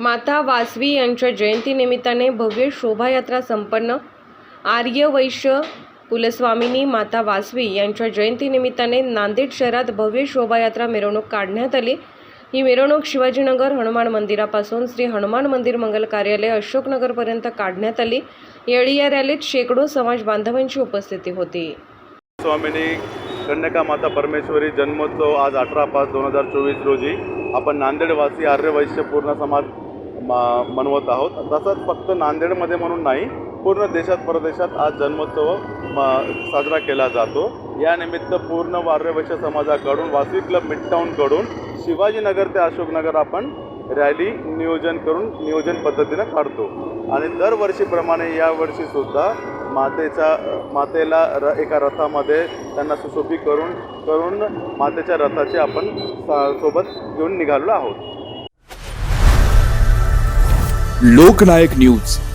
माता वासवी यांच्या जयंतीनिमित्ताने भव्य शोभायात्रा संपन्न. आर्य वैश्य कुलस्वामिनी माता वासवी यांच्या जयंतीनिमित्ताने नांदेड शहरात भव्य शोभायात्रा मिरवणूक काढण्यात आली. ही मिरवणूक शिवाजीनगर हनुमान मंदिरापासून श्री हनुमान मंदिर मंगल कार्यालय अशोकनगरपर्यंत काढण्यात आली. यावेळी या रॅलीत शेकडो समाज बांधवांची उपस्थिती होती. स्वामिनी कन्यका माता परमेश्वरी जन्मोत्सव आज अठरा पाच दोन हजार चोवीस रोजी आपण नांदेडवासी आर्यवैश्य पूर्ण समाज मा- मनवत आहोत. तसंच फक्त नांदेडमध्ये म्हणून नाही पूर्ण देशात परदेशात आज जन्मोत्सव म- साजरा केला जातो. यानिमित्त पूर्ण वार्यवैश्य समाजाकडून वासवी क्लब मिडटाऊनकडून शिवाजीनगर ते अशोकनगर आपण रॅली नियोजन करून नियोजन पद्धतीनं काढतो. आणि दरवर्षीप्रमाणे यावर्षीसुद्धा मातेचा मातेला र एका रथामध्ये त्यांना सुशोभी करून करून मातेच्या रथाचे आपण सा- सोबत घेऊन निघालो आहोत. लोकनायक न्यूज.